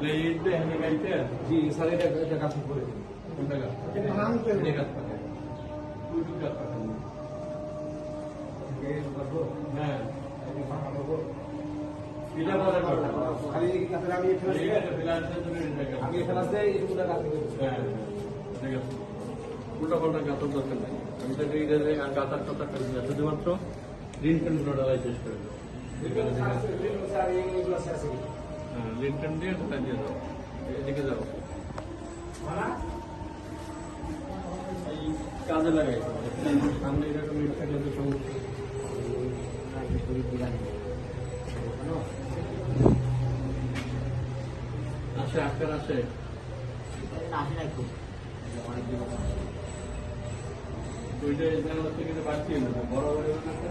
জি sir এটা এটা কাজ করে দিন। কোনটা গাছ এটা গাছ পাকা দুটো গাছ পাকা হ্যাঁ। এটা বাজার করতে খালি আপনার আমি এটা গাছ। আমি এখানে আসলে পুরো কাজ করে হ্যাঁ ঠিক আছে। উল্টা পাল্টা গাছের দরকার নাই। আমি তো এই গাছার কথা করি না শুধুমাত্র লিনটেনগুলো করে দেবো। এখানে যে হ্যাঁ দিয়ে ঢালাই দিয়ে দাও। এদিকে যাও। এই কাজে লাগাই সামনে এরকম ইট থাকলে তো সমস্যা। আসে আকার আসে। ওইটা এখানে হচ্ছে কিন্তু বাড়তি হলো না বড় বড় না?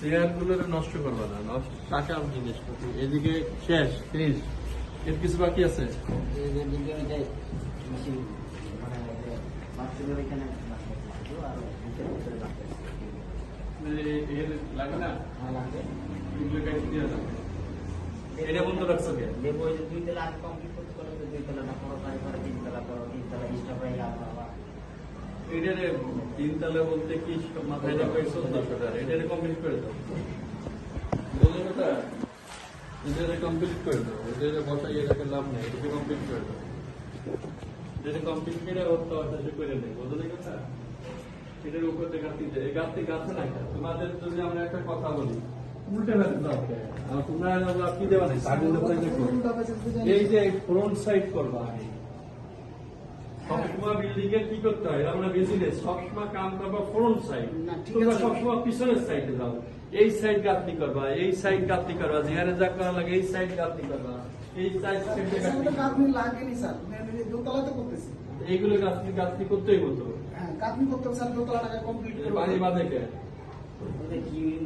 গুলো নষ্ট করবে না নষ্ট। টাকার জিনিসপত্র এদিকে শেষ ফিনিশ এর কিছু বাকি আছে? এ- এর লাগে না? এগুলো কাটি দিয়ে দাও। এটা বন্ধ রাখছো কে? দুই তলা কমপ্লিট করতে পারলে তো দুই করো তারপরে তিন তলা করো তিন তলা স্টপ হয়ে এটারে তিনতলা বলতে কি মাথায় রাখা চোদ্দশো টাকা এটারে কমপ্লিট করে দাও। বললেন কথা এটারে কমপ্লিট করে দাও। এটারে বসাই এটাকে লাভ নেই এটাকে কমপ্লিট করে দাও। যেটা কমপ্লিট করে ওর তো অর্থাৎ করে নেই। বুঝলেন কথা এটার উপর দিয়ে গাঁথি দেয় এই গাঁথি গাছে না তোমাদের যদি আমরা একটা কথা বলি উল্টে ফেলতে দাও আর তোমরা কি দেওয়া নেই? এই যে ফ্রন্ট সাইড করবা আগে। সবসময় বিল্ডিং এর কি করতে হয়? আমরা বিজনেস সবসময় কাম করবা ফ্রন্ট সাইড তোমরা সবসময় পিছনের সাইডে যাও। এই সাইড গাঁথনি করবা এই সাইড গাঁথনি করবা। যেখানে যা করা লাগে এই সাইড গাঁথনি করবা। এই সাইড সাইডে গাঁথনি লাগেনি স্যার। দোতলাতে করতেছি। এইগুলো গাঁথনি গাঁথনি করতেই হতো হ্যাঁ কাঁদনি করতে স্যার। দোতলা টাকা কমপ্লিট এই পানি বাঁধে কে?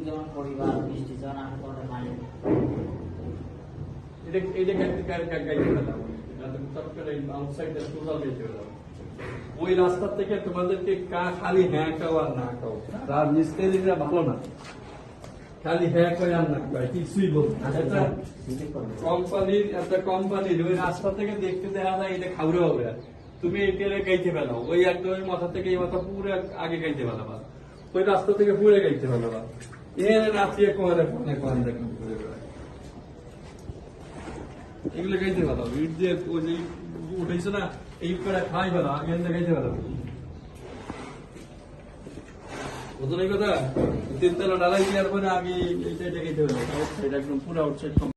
যেমন পরিবার বৃষ্টি যখন তখন ওটা মাইনে এটা এটা গাইতে গাইতে ফেলাম যাতে চট করে আউটসাইডে সোজা বেঁচে ফেলাম ওই রাস্তা থেকে তোমাদেরকে কা খালি হ্যাঁ খাও আর না খাও। তার মিস্ত্রিরা ভালো না। খালি হ্যাঁ করে আর না খাও কিছুই বলব এটা কোম্পানির একটা কোম্পানির ওই রাস্তা থেকে দেখতে দেখা যায় এটা খাবরে হবে তুমি গাইতে ফেলাও ওই একদম ওই মাথা থেকে এই মাথা পুরো আগে গাইতে ফেলাবা ওই রাস্তা থেকে পুরো গাইতে ফেলাবা এর নাচিয়ে কোয়ারে কোয়ারে কোয়ারে এগুলো গাইতে ভালো ইট দিয়ে ওই যে উঠেছে না খাই ভালো আগে গাইতে ভালো কথা? তিনতলা ডালাই দেওয়ার পরে আগে এইটা গাইতে ভালো এটা একদম পুরো আউটসাইড